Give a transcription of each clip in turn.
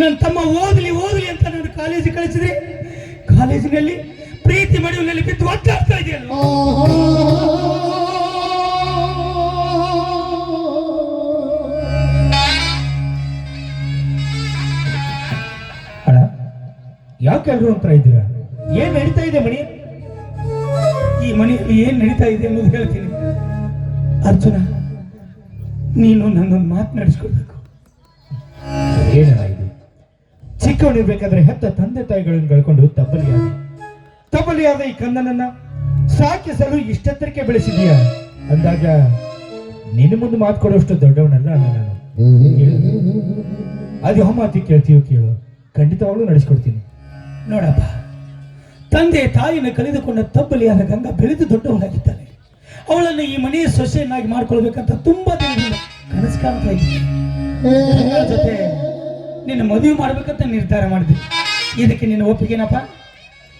ನನ್ನ ತಮ್ಮ ಓದಲಿ ಓದಲಿ ಅಂತ ನಾನು ಕಾಲೇಜಿಗೆ ಕಳಿಸಿದ್ರಿ ಕಾಲೇಜಿನಲ್ಲಿ ಪ್ರೀತಿ ಮಡಿವಿನಲ್ಲಿ ಬಿದ್ದು ಒದ್ದಾಡ್ತಾ ಇದೆಯಲ್ಲ. ಅಣ್ಣ ಯಾಕೆ ಎಲ್ರು ಅಂತ ಇದ್ದೀರಾ? ಏನ್ ನಡೀತಾ ಇದೆ ಮಣಿ? ಈ ಮಣಿ ಏನ್ ನಡೀತಾ ಇದೆ ಅನ್ನೋದು ಹೇಳ್ತೀನಿ. ಅರ್ಜುನ ನೀನು ನನ್ನೊಂದು ಮಾತು ನಡೆಸ್ಕೊಳ್ಬೇಕು. ಇದು ಚಿಕ್ಕವನಿರ್ಬೇಕಾದ್ರೆ ಹೆತ್ತ ತಂದೆ ತಾಯಿಗಳನ್ನು ಕಳ್ಕೊಂಡು ತಬ್ಬಲಿಯಾದ ತಬ್ಬಲಿಯಾದ ಈ ಕಂದನನ್ನ ಸಾಕಿಸಲು ಇಷ್ಟೆತ್ತರಕ್ಕೆ ಬೆಳೆಸಿದೀಯ ಅಂದಾಗ ನಿನ್ನ ಮುಂದೆ ಮಾತು ಕೊಡುವಷ್ಟು ದೊಡ್ಡವನಲ್ಲ ನಾನು. ಅದು ಯಾವ ಮಾತಿ ಕೇಳ್ತೀಯೋ ಕೇಳು. ಖಂಡಿತವಾಗ್ಲೂ ನಡೆಸ್ಕೊಡ್ತೀನಿ. ನೋಡಪ್ಪ, ತಂದೆ ತಾಯಿನ ಕಳೆದುಕೊಂಡ ತಬ್ಬಲಿಯಾದ ಗಂಗಾ ಬೆಳೆದು ದೊಡ್ಡವನಾಗಿದ್ದಾನೆ. ಅವಳನ್ನು ಈ ಮನೆಯ ಸೊಸೆಯನ್ನಾಗಿ ಮಾಡ್ಕೊಳ್ಬೇಕಂತ ತುಂಬಾ ದಿನದಿಂದ ಕನಸು ಕಾಣ್ತಾ ಇದ್ದೀನಿ. ಜೊತೆ ನಿನ್ನ ಮದುವೆ ಮಾಡ್ಬೇಕಂತ ನಿರ್ಧಾರ ಮಾಡಿದೆ. ಇದಕ್ಕೆ ನಿನ್ನ ಒಪ್ಪಿಗೆನಪ್ಪ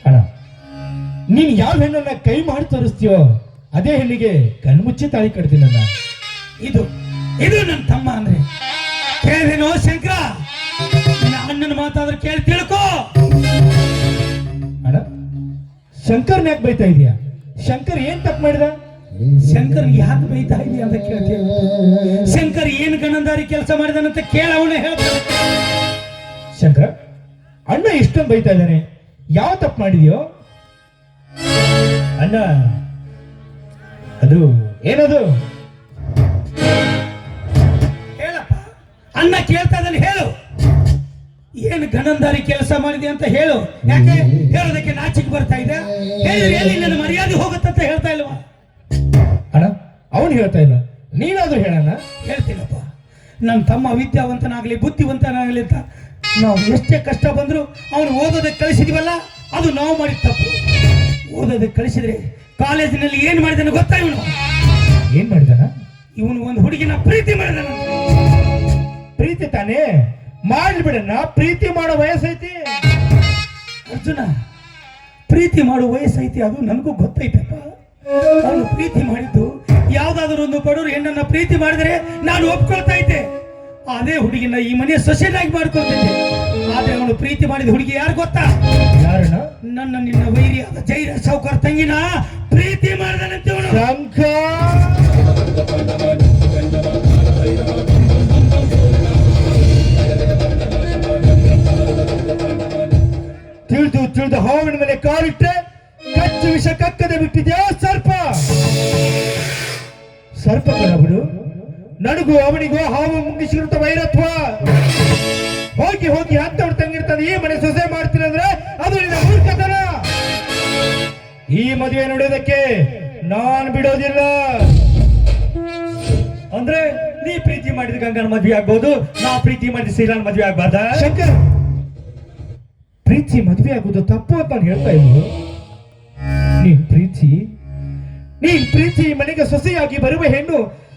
ಅಣ್ಣ ನೀನ್ ಯಾವ ಹೆಣ್ಣನ್ನ ಕೈ ಮಾಡಿ ತೋರಿಸ್ತೀಯೋ ಅದೇ ಹೆಣ್ಣಿಗೆ ಕಣ್ಮುಚ್ಚಿ ತಾಳಿ ಕಟ್ತೀನಣ್ಣ ಇದು ಇದು ನನ್ನ ತಮ್ಮ ಅಂದ್ರೆ. ಕೇಳಿದೇನೋ ಶಂಕರ? ನನ್ನ ಅಣ್ಣನ ಮಾತಾದ್ರೆ ಕೇಳಿ ತಿಳ್ಕೋ. ಅಣ್ಣ ಶಂಕರ್ನ ಯಾಕೆ ಬೈತಾ ಇದೀಯಾ? ಶಂಕರ್ ಏನ್ ತಪ್ಪು ಮಾಡಿದ? ಶಂಕರ್ ಯಾಕೆ ಬೈತಾ ಇದೆಯಾ ಅಂತ ಕೇಳ್ತೀಯ? ಶಂಕರ್ ಏನ್ ಗಣಂದಾರಿ ಕೆಲಸ ಮಾಡಿದಾನಂತ ಕೇಳವನ ಹೇಳ್ತಾರೆ ಶಂಕರ ಅಣ್ಣ ಇಷ್ಟೊಂದು ಬೈತಾ ಇದ್ದಾನೆ ಯಾವ ತಪ್ಪು ಮಾಡಿದ್ಯೋ? ಅಣ್ಣ ಅದು ಏನದು? ಹೇಳಪ್ಪ ಅಣ್ಣ ಕೇಳ್ತಾ ಇದ್ದಾನೆ ಹೇಳು. ಏನು ಗಣಂದಾರಿ ಕೆಲಸ ಮಾಡಿದೆ ಅಂತ ಹೇಳು. ಯಾಕೆ? ಹೇಳೋದಕ್ಕೆ ನಾಚಿಕೆ ಬರ್ತಾ ಇದೆ. ಹೇಳಿದ್ರೆ ಎಲ್ಲಿ ನನ್ನ ಮರ್ಯಾದೆ ಹೋಗುತ್ತಂತ ಹೇಳ್ತಾ ಇಲ್ವಾ? ಅಣ್ಣ ಅವನು ಹೇಳ್ತಾ ಇಲ್ಲ. ನೀನಾದ್ರೂ ಹೇಳಣ್ಣ? ಹೇಳ್ತೀನಪ್ಪ. ನನ್ನ ತಮ್ಮ ವಿದ್ಯಾವಂತನಾಗ್ಲಿ ಬುದ್ಧಿವಂತನಾಗಲಿ ಅಂತ ನಾವು ಎಷ್ಟೇ ಕಷ್ಟ ಬಂದರೂ ಅವನು ಓದೋದಕ್ಕೆ ಕಳಿಸಿದೀವಲ್ಲ ಅದು ನಾವು ಮಾಡಿದ ತಪ್ಪು. ಓದೋದಕ್ಕೆ ಕಳಿಸಿದ್ರೆ ಕಾಲೇಜಿನಲ್ಲಿ ಏನು ಮಾಡಿದಾನೆ ಗೊತ್ತಾ ಇವನು? ಏನು ಮಾಡಿದಾನ? ಇವನು ಒಂದು ಹುಡುಗಿನ ಪ್ರೀತಿ ಮಾಡಿದನ. ಪ್ರೀತಿ ತಾನೇ? ಮಾಡಿಬಿಡಣ್ಣ ಪ್ರೀತಿ ಮಾಡೋ ವಯಸ್ಸೈತಿ. ಅರ್ಜುನ ಪ್ರೀತಿ ಮಾಡೋ ವಯಸ್ಸೈತಿ ಅದು ನನಗೂ ಗೊತ್ತೈತಪ್ಪ. ಅವನು ಪ್ರೀತಿ ಒಂದು ಬಡವರು ಹೆಣ್ಣನ್ನ ಪ್ರೀತಿ ಮಾಡಿದರೆ ನಾನು ಒಪ್ಕೊಳ್ತಾ ಇದ್ದೆ. ಅದೇ ಹುಡುಗಿನ ಈ ಮನೆಯ ಸೊಸೆನಾಗಿ ಮಾಡ್ಕೊಳ್ತಿದ್ದೆ. ಆದ್ರೆ ಅವನು ಪ್ರೀತಿ ಮಾಡಿದ ಹುಡುಗಿ ಯಾರು ಗೊತ್ತಾ? ಯಾರಣ್ಣ? ನನ್ನ ನಿನ್ನ ವೈರಿಯಾದ ಜೈರ ಸೌಕರ್ ತಂಗಿನ ಪ್ರೀತಿ ಮಾಡಿದನಂತೆ ಅವನು ತಿಳಿದು ತಿಳಿದು ಹಾವಿನ ಮೇಲೆ ಕಾಲಿಟ್ಟೆ ಕಚ್ಚು ವಿಷ ಕಕ್ಕದೆ ಬಿಟ್ಟಿದ್ಯಾ ಸರ್ಪ? ಸರ್ಪ ಬಿಡು ನನಗೂ ಅವನಿಗೂ ಹಾವು ಮುಂಗಿಸಿರುತ್ತ ವೈರತ್ವ. ಹೋಗಿ ಹೋಗಿ ಹತ್ತವ್ರು ತಂಗಿರ್ತದೆ ಈ ಮನೆ ಸೊಸೆ ಮಾಡ್ತೀರಂದ್ರೆ ಅಂದ್ರೆ ಅದು ನಿನ್ನ ಮೂರ್ಖತನ. ಈ ಮದುವೆ ನೋಡೋದಕ್ಕೆ ನಾನ್ ಬಿಡೋದಿಲ್ಲ. ಅಂದ್ರೆ ನೀ ಪ್ರೀತಿ ಮಾಡಿದ ಗಂಗನ ಮದ್ವೆ ಆಗ್ಬೋದು. ನಾ ಪ್ರೀತಿ ಮಾಡಿದ ಶ್ರೀರಾನ್ ಮದ್ವೆ ಆಗ್ಬಾರ್ದ? ಶಂಕರ್! ಪ್ರೀತಿ ಮದುವೆ ಆಗುದು ತಪ್ಪು ಅಂತ ನಾನು ಹೇಳ್ತಾ ಇದ್ರು ನೀನ್ ಪ್ರೀತಿ ನೀನ್ ಪ್ರೀತಿ ಮನೆಗೆ ಸೊಸೆಯಾಗಿ ಬರುವ ಹೆಣ್ಣು